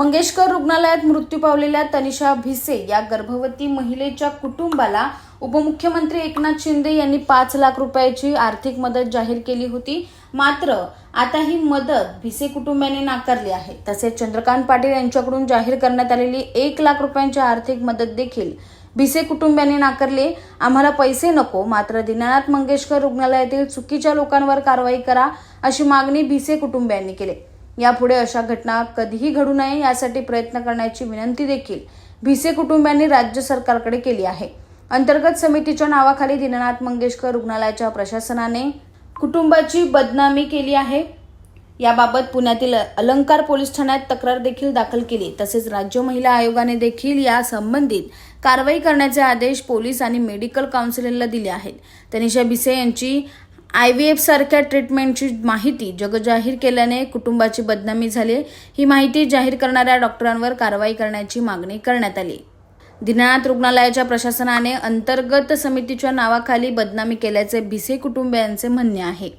मंगेशकर रुग्णालयात मृत्यू पावलेल्या तनिषा भिसे या गर्भवती महिलेच्या कुटुंबाला उपमुख्यमंत्री एकनाथ शिंदे यांनी पाच लाख रुपयाची आर्थिक मदत जाहीर केली होती. मात्र आता ही मदत भिसे कुटुंबाने नाकारली आहे. तसेच चंद्रकांत पाटील यांच्याकडून जाहीर करण्यात आलेली एक लाख रुपयांची आर्थिक मदत देखील भिसे कुटुंबियांनी नाकारले आम्हाला पैसे नको मात्र दीनानाथ मंगेशकर रुग्णालयातील चुकीच्या लोकांवर कारवाई करा अशी मागणी भिसे कुटुंबियांनी केली. यापुढे अशा घटना कधीही घडू नये यासाठी प्रयत्न करण्याची विनंती देखील भिसे कुटुंबियांनी राज्य सरकारकडे केली आहे. अंतर्गत समितीच्या नावाखाली दीननाथ मंगेशकर रुग्णालयाच्या प्रशासनाने कुटुंबाची बदनामी केली आहे. याबाबत पुण्यातील अलंकार पोलीस ठाण्यात तक्रार देखील दाखल केली. तसेच राज्य महिला आयोगाने देखील या संबंधित कारवाई करण्याचे आदेश पोलीस आणि मेडिकल काउन्सिलला दिले आहेत. तनिषा भिसे यांची आय व्ही एफ सारख्या ट्रीटमेंटची माहिती जगजाहीर केल्याने कुटुंबाची बदनामी झाली ही माहिती जाहीर करणाऱ्या डॉक्टरांवर कारवाई करण्याची मागणी करण्यात आली. दिनानाथ रुग्णालयाच्या प्रशासनाने अंतर्गत समितीच्या नावाखाली बदनामी केल्याचे भिसे कुटुंबियांचे म्हणणे आहे.